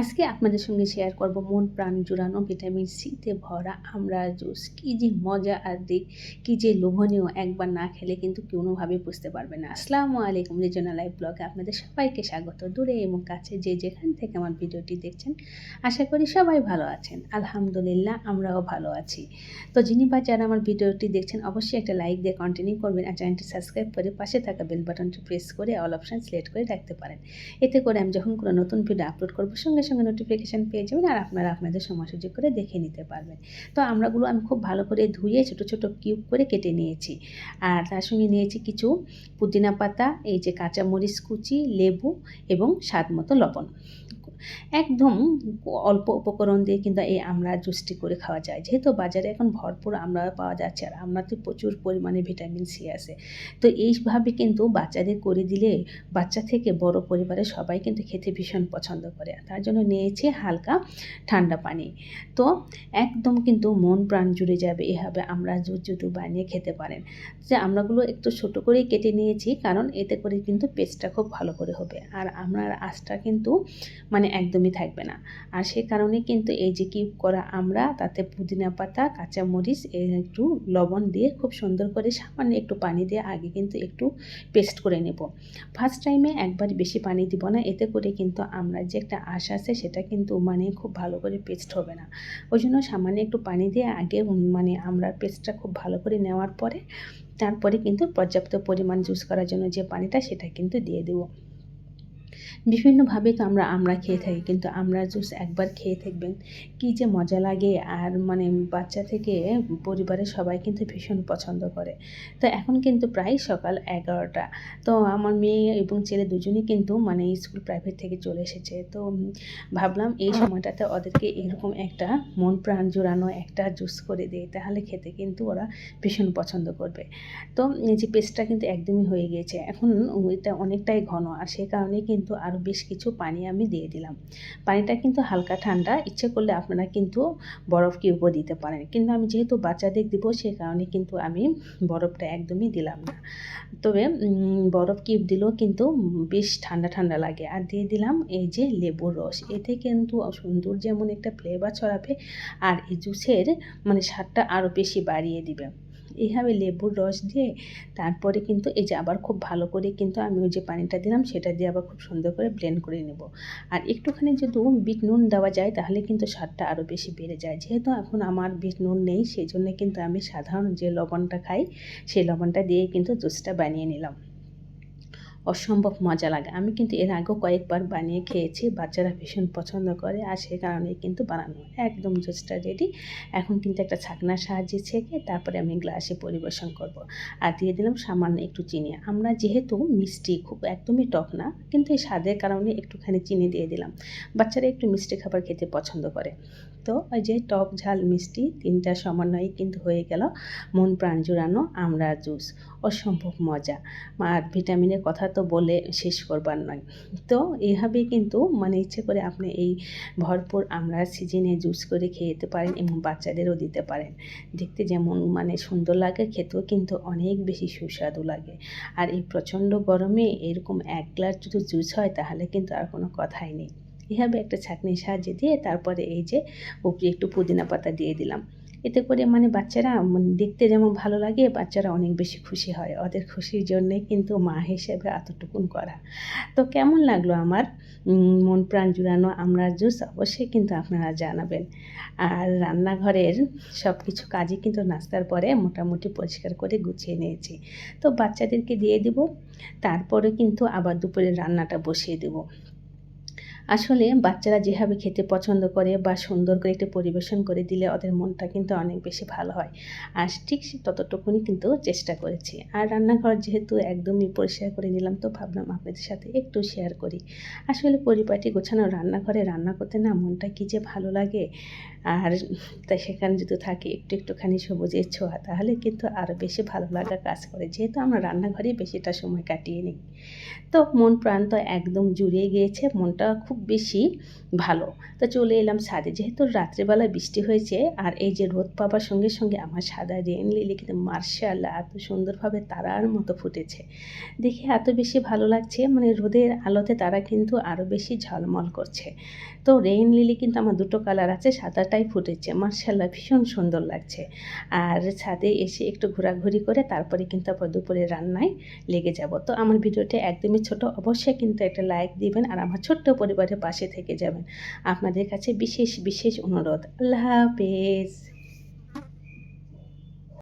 আজকে আপনাদের সঙ্গে শেয়ার করব মন প্রাণ জুড়ানো ভিটামিন সিতে ভরা আমরা জুস কী যে মজা আর দিক, কী যে লোভনীয়, একবার না খেলে কিন্তু কোনোভাবে বুঝতে পারবে না। আসসালামু আলাইকুম রিজনা লাইভ ব্লগে আপনাদের সবাইকে স্বাগত। দূরে এবং কাছে যে যেখান থেকে আমার ভিডিওটি দেখছেন, আশা করি সবাই ভালো আছেন। আলহামদুলিল্লাহ, আমরাও ভালো আছি। তো যিনি বা যারা আমার ভিডিওটি দেখছেন, অবশ্যই একটা লাইক দিয়ে কন্টিনিউ করবেন আর চ্যানেলটি সাবস্ক্রাইব করে পাশে থাকা বেল বাটনটি প্রেস করে অল অপশান সিলেক্ট করে রাখতে পারেন। এতে করে আমি যখন কোনো নতুন ভিডিও আপলোড করব, সঙ্গে সঙ্গে নোটিফিকেশান পেয়ে যাবেন আর আপনারা আপনাদের সময় সুযোগ করে দেখে নিতে পারবেন। তো আমরাগুলো আমি খুব ভালো করে ধুয়ে ছোট ছোট কিউব করে কেটে নিয়েছি। আর তার সঙ্গে নিয়েছি কিছু পুদিনা পাতা, এই যে কাঁচামরিচ কুচি, লেবু এবং স্বাদ মতো লবণ। একদম অল্প উপকরণ দিয়ে কিন্তু এই আমরা জুসটি করে খাওয়া যায়। যেহেতু বাজারে এখন ভরপুর আমরা পাওয়া যাচ্ছে আর আমরাতে প্রচুর পরিমাণে ভিটামিন সি আছে। তো এইভাবে কিন্তু বাচ্চাদের করে দিলে বাচ্চা থেকে বড় পরিবারের সবাই কিন্তু খেতে ভীষণ পছন্দ করে। তার জন্য নিয়েছি হালকা ঠান্ডা পানি। তো একদম কিন্তু মন প্রাণ জুড়ে যাবে এভাবে আমরা জুস যদি বানিয়ে খেতে পারেন। যে আমরাগুলো একটু ছোটো করেই কেটে নিয়েছি কারণ এতে করে কিন্তু পেস্টটা খুব ভালো করে হবে। আর আমরা আঁচটা কিন্তু মানে একদমই থাকবে না। আর সে কারণে কিন্তু এই যে কিউব করা আমরা, তাতে পুদিনা পাতা, কাঁচামরিচ একটু লবণ দিয়ে খুব সুন্দর করে সামান্য একটু পানি দিয়ে আগে কিন্তু একটু পেস্ট করে নেব। ফার্স্ট টাইমে একবার বেশি পানি দিব না, এতে করে কিন্তু আমরা যে একটা আশ আছে সেটা কিন্তু মানে খুব ভালো করে পেস্ট হবে না। ওই জন্য সামান্য একটু পানি দিয়ে আগে মানে আমরা পেস্টটা খুব ভালো করে নেওয়ার পরে, তারপরে কিন্তু পর্যাপ্ত পরিমাণ জুস করার জন্য যে পানিটা সেটা কিন্তু দিয়ে দেবো। বিভিন্নভাবে তো আমরা আমরা খেয়ে থাকি কিন্তু আমরা জুস একবার খেয়ে থাকবেন। কী যে মজা লাগে আর মানে বাচ্চা থেকে পরিবারের সবাই কিন্তু ভীষণ পছন্দ করে। তো এখন কিন্তু প্রায় সকাল এগারোটা। তো আমার মেয়ে এবং ছেলে দুজনই কিন্তু মানে স্কুল প্রাইভেট থেকে চলে এসেছে। তো ভাবলাম এই সময়টাতে ওদেরকে এরকম একটা মন প্রাণ জোড়ানো একটা জুস করে দিই তাহলে খেতে কিন্তু ওরা ভীষণ পছন্দ করবে। তো এই যে পেস্টটা কিন্তু একদমই হয়ে গিয়েছে। এখন ওইটা অনেকটাই ঘন আর সে কারণে কিন্তু আরও বেশ কিছু পানি আমি দিয়ে দিলাম। পানিটা কিন্তু হালকা ঠান্ডা, ইচ্ছে করলে আপনারা কিন্তু বরফ কিউবও দিতে পারেন। কিন্তু আমি যেহেতু বাচ্চাদের দিব, সে কারণে কিন্তু আমি বরফটা একদমই দিলাম না। তবে বরফ কিউব দিলেও কিন্তু বেশ ঠান্ডা ঠান্ডা লাগে। আর দিয়ে দিলাম এই যে লেবুর রস। এতে কিন্তু সুন্দর যেমন একটা ফ্লেভার ছড়াবে, আর এই জুসের মানে স্বাদটা আরও বেশি বাড়িয়ে দিবে। এইভাবে লেবুর রস দিয়ে তারপরে কিন্তু এই যে আবার খুব ভালো করে কিন্তু আমি ওই যে পানিটা দিলাম, সেটা দিয়ে আবার খুব সুন্দর করে ব্লেন্ড করে নেব। আর একটুখানি যদি বিট নুন দেওয়া যায়, তাহলে কিন্তু স্বাদটা আরও বেশি বেড়ে যায়। যেহেতু এখন আমার বিট নুন নেই সেই জন্য কিন্তু আমি সাধারণ যে লবণটা খাই, সেই লবণটা দিয়ে কিন্তু জুসটা বানিয়ে নিলাম। অসম্ভব মজা লাগে। আমি কিন্তু এর আগেও কয়েকবার বানিয়ে খেয়েছি, বাচ্চারা ভীষণ পছন্দ করে, আর সে কারণে কিন্তু বানানো একদম জুসটা রেডি এখন কিন্তু একটা ছাকনার সাহায্যে ছেঁকে তারপরে আমি গ্লাসে পরিবেশন করব। আর দিয়ে দিলাম সামান্য একটু চিনি। আমরা যেহেতু মিষ্টি খুব একদমই টক না, কিন্তু এই স্বাদের কারণে একটুখানি চিনি দিয়ে দিলাম। বাচ্চারা একটু মিষ্টি খাবার খেতে পছন্দ করে। তো ওই যে টক ঝাল মিষ্টি, তিনটা সমন্বয়ে কিন্তু হয়ে গেল মন প্রাণ জুড়ানো আমরা জুস অসম্ভব মজা। আর ভিটামিনের কথা তো বলে শেষ করবার নয়। তো এইভাবেই কিন্তু মানে ইচ্ছে করে আপনি এই ভরপুর আমরা সিজনে জুস করে খেয়ে যেতে পারেন এবং বাচ্চাদেরও দিতে পারেন। দেখতে যেমন মানে সুন্দর লাগে, খেতেও কিন্তু অনেক বেশি সুস্বাদু লাগে। আর এই প্রচণ্ড গরমে এরকম এক গ্লাস যদি জুস হয় তাহলে কিন্তু আর কোনো কথাই নেই। এভাবে একটা ছাঁকনির সাহায্যে দিয়ে তারপরে এই যে উপরে একটু পুদিনা পাতা দিয়ে দিলাম। এতে করে মানে বাচ্চারা মানে দেখতে যেমন ভালো লাগে, বাচ্চারা অনেক বেশি খুশি হয়। ওদের খুশির জন্যে কিন্তু মা হিসেবে এতটুকুন করা। তো কেমন লাগল আমার? মন প্রাণ জুড়ানো আমরা জুস অবশ্যই কিন্তু আপনারা জানাবেন। আর রান্নাঘরের সব কিছু কাজই কিন্তু নাস্তার পরে মোটামুটি পরিষ্কার করে গুছিয়ে নিয়েছি। তো বাচ্চাদেরকে দিয়ে দেব, তারপরে কিন্তু আবার দুপুরে রান্নাটা বসিয়ে দেবো। আসলে বাচ্চারা যেভাবে খেতে পছন্দ করে বা সুন্দর করে একটু পরিবেশন করে দিলে ওদের মনটা কিন্তু অনেক বেশি ভালো হয়। আর ঠিক ততটুকুনি কিন্তু চেষ্টা করেছি। আর রান্নাঘর যেহেতু একদমই পরিষ্কার করে নিলাম, তো ভাবলাম আপনাদের সাথে একটু শেয়ার করি। আসলে পরিপাটি গোছানো রান্নাঘরে রান্না করতে না মনটা কী যে ভালো লাগে? আর তাই সেখানে যদি থাকে একটু একটুখানি সবুজের ছোঁয়া, তাহলে কিন্তু আরও বেশি ভালো লাগা কাজ করে। যেহেতু আমরা রান্নাঘরেই বেশিটা সময় কাটিয়ে নিই। তো মন প্রাণ তো একদম জুড়িয়ে গিয়েছে, মনটা খুব খুব বেশি ভালো। তো চলে এলাম ছাদে। যেহেতু রাত্রেবেলা বৃষ্টি হয়েছে, আর এই যে রোদ পাবার সঙ্গে সঙ্গে আমার সাদা রেন লিলি কিন্তু মার্শাল্লাহ, এত সুন্দরভাবে তারার মতো ফুটেছে। দেখে এত বেশি ভালো লাগছে মানে রোদের আলোতে তারা কিন্তু আরও বেশি ঝলমল করছে। তো রেইন লিলি কিন্তু আমার দুটো কালার আছে, সাদাটাই ফুটেছে। মার্শাল্লাহ, ভীষণ সুন্দর লাগছে। আর ছাদে এসে একটু ঘোরাঘুরি করে তারপরে কিন্তু আবার দুপুরে রান্নায় লেগে যাব। তো আমার ভিডিওটি একদমই ছোট, অবশ্যই কিন্তু একটা লাইক দিবেন, আর আমার ছোট্ট পরিবারের পাশে থেকে যাবেন। আপনাদের কাছে বিশেষ বিশেষ অনুরোধ। আল্লাহ হাফেজ।